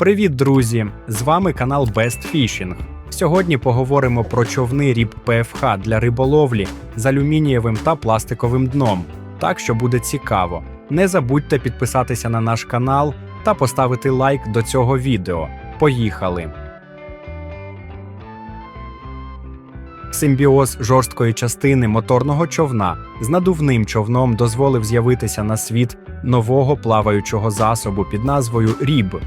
Привіт, друзі! З вами канал Best Fishing. Сьогодні поговоримо про човни ріб ПФХ для риболовлі з алюмінієвим та пластиковим дном. Так що буде цікаво. Не забудьте підписатися на наш канал та поставити лайк до цього відео. Поїхали! Симбіоз жорсткої частини моторного човна з надувним човном дозволив з'явитися на світ нового плаваючого засобу під назвою RIB.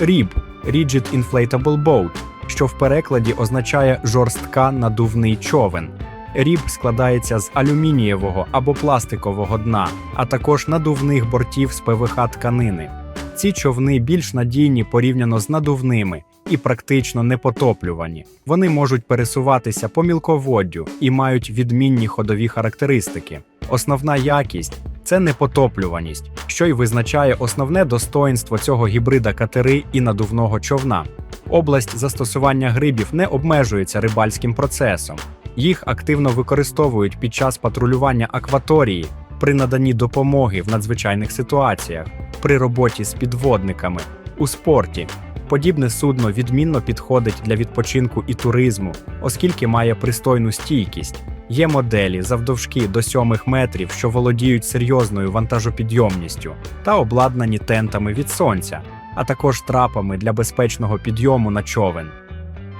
RIB – Rigid Inflatable Boat, що в перекладі означає жорстка надувний човен. RIB складається з алюмінієвого або пластикового дна, а також надувних бортів з ПВХ тканини. Ці човни більш надійні порівняно з надувними і практично непотоплювані. Вони можуть пересуватися по мілководдю і мають відмінні ходові характеристики. Основна якість це непотоплюваність, що й визначає основне достоинство цього гібрида катери і надувного човна. Область застосування грибів не обмежується рибальським процесом. Їх активно використовують під час патрулювання акваторії, при наданні допомоги в надзвичайних ситуаціях, при роботі з підводниками, у спорті. Подібне судно відмінно підходить для відпочинку і туризму, оскільки має пристойну стійкість. Є моделі завдовжки до 7 метрів, що володіють серйозною вантажопідйомністю та обладнані тентами від сонця, а також трапами для безпечного підйому на човен.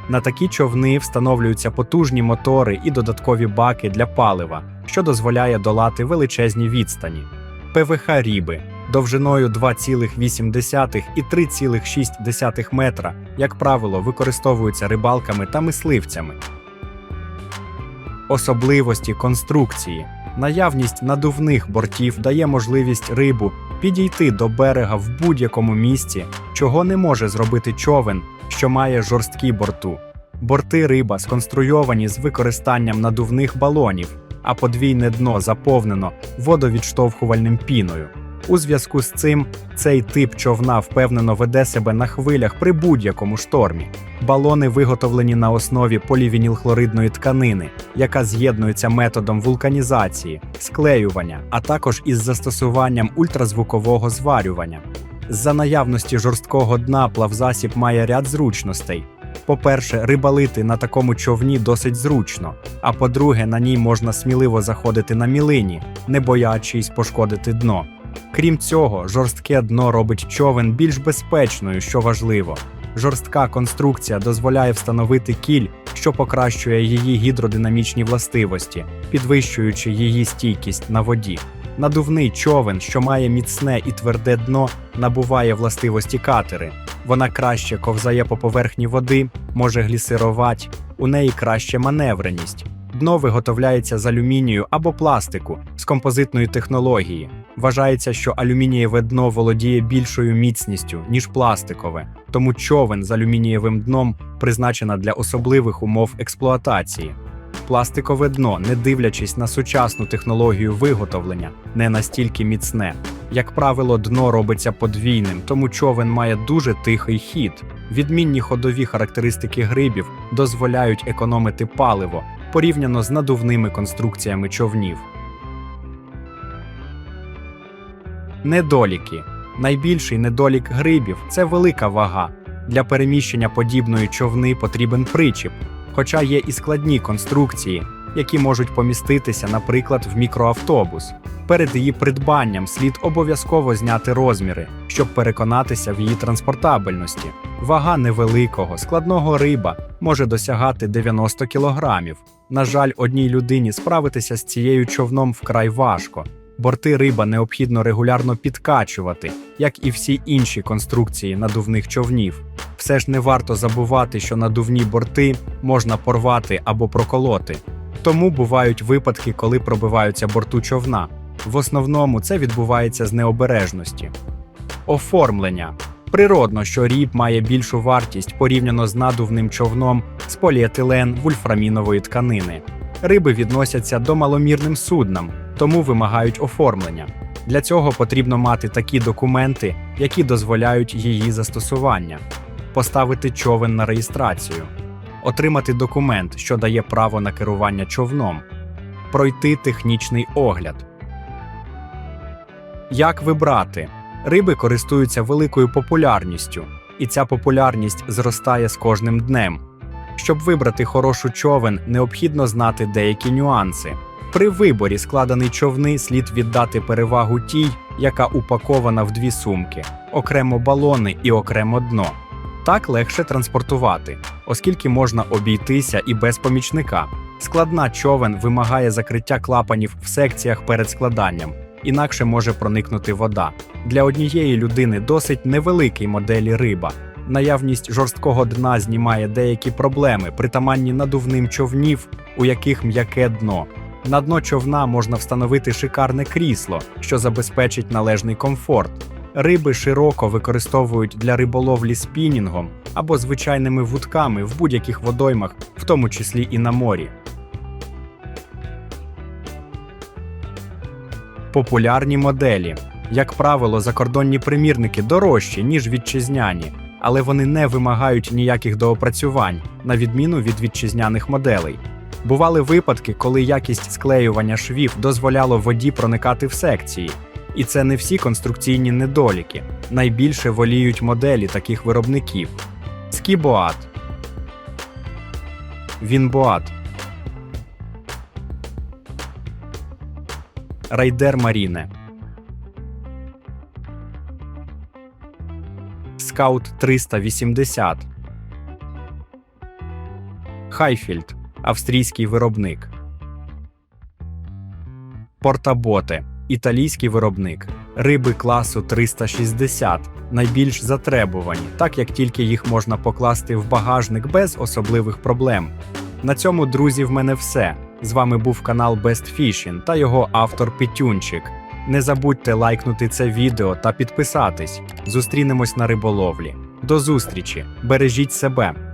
На такі човни встановлюються потужні мотори і додаткові баки для палива, що дозволяє долати величезні відстані. ПВХ ріби довжиною 2,8 і 3,6 метра, як правило, використовуються рибалками та мисливцями. Особливості конструкції. Наявність надувних бортів дає можливість рибу підійти до берега в будь-якому місці, чого не може зробити човен, що має жорсткі борту. Борти риба сконструйовані з використанням надувних балонів, а подвійне дно заповнено водовідштовхувальним піною. У зв'язку з цим цей тип човна впевнено веде себе на хвилях при будь-якому штормі. Балони виготовлені на основі полівінілхлоридної тканини, яка з'єднується методом вулканізації, склеювання, а також із застосуванням ультразвукового зварювання. З-за наявності жорсткого дна плавзасіб має ряд зручностей. По-перше, рибалити на такому човні досить зручно, а по-друге, на ній можна сміливо заходити на мілині, не боячись пошкодити дно. Крім цього, жорстке дно робить човен більш безпечною, що важливо. Жорстка конструкція дозволяє встановити кіль, що покращує її гідродинамічні властивості, підвищуючи її стійкість на воді. Надувний човен, що має міцне і тверде дно, набуває властивості катери. Вона краще ковзає по поверхні води, може глісирувати, у неї краще маневреність. Дно виготовляється з алюмінію або пластику з композитної технології. Вважається, що алюмінієве дно володіє більшою міцністю, ніж пластикове, тому човен з алюмінієвим дном призначена для особливих умов експлуатації. Пластикове дно, не дивлячись на сучасну технологію виготовлення, не настільки міцне. Як правило, дно робиться подвійним, тому човен має дуже тихий хід. Відмінні ходові характеристики грибів дозволяють економити паливо порівняно з надувними конструкціями човнів. Недоліки. Найбільший недолік грибів це велика вага. Для переміщення подібної човни потрібен причіп, хоча є і складні конструкції, які можуть поміститися, наприклад, в мікроавтобус. Перед її придбанням слід обов'язково зняти розміри, щоб переконатися в її транспортабельності. Вага невеликого, складного риба може досягати 90 кілограмів. На жаль, одній людині справитися з цією човном вкрай важко. Борти риба необхідно регулярно підкачувати, як і всі інші конструкції надувних човнів. Все ж не варто забувати, що надувні борти можна порвати або проколоти. Тому бувають випадки, коли пробиваються борту човна. В основному це відбувається з необережності. Оформлення. Природно, що ріб має більшу вартість порівняно з надувним човном з поліетилен вульфрамінової тканини. Риби відносяться до маломірним суднам, тому вимагають оформлення. Для цього потрібно мати такі документи, які дозволяють її застосування, поставити човен на реєстрацію, отримати документ, що дає право на керування човном, пройти технічний огляд. Як вибрати? Риби користуються великою популярністю. і ця популярність зростає з кожним днем. Щоб вибрати хорошу човен, необхідно знати деякі нюанси. При виборі складений човни слід віддати перевагу тій, яка упакована в дві сумки, окремо балони і окремо дно. Так легше транспортувати, оскільки можна обійтися і без помічника. Складна човен вимагає закриття клапанів в секціях перед складанням, інакше може проникнути вода. Для однієї людини досить невеликий моделі риба. Наявність жорсткого дна знімає деякі проблеми, притаманні надувним човнів, у яких м'яке дно. На дно човна можна встановити шикарне крісло, що забезпечить належний комфорт. Риби широко використовують для риболовлі спінінгом або звичайними вудками в будь-яких водоймах, в тому числі і на морі. Популярні моделі. Як правило, закордонні примірники дорожчі, ніж вітчизняні, але вони не вимагають ніяких доопрацювань, на відміну від вітчизняних моделей. Бували випадки, коли якість склеювання швів дозволяло воді проникати в секції. І це не всі конструкційні недоліки. Найбільше воліють моделі таких виробників: Скібоат, Вінбоат, Райдер Маріне, Скаут 380, Хайфільд, австрійський виробник. Портаботе, італійський виробник. Риби класу 360 найбільш затребувані, так як тільки їх можна покласти в багажник без особливих проблем. На цьому, друзі, в мене все. З вами був канал Best Fishing та його автор Петюнчик. Не забудьте лайкнути це відео та підписатись. Зустрінемось на риболовлі. До зустрічі! Бережіть себе!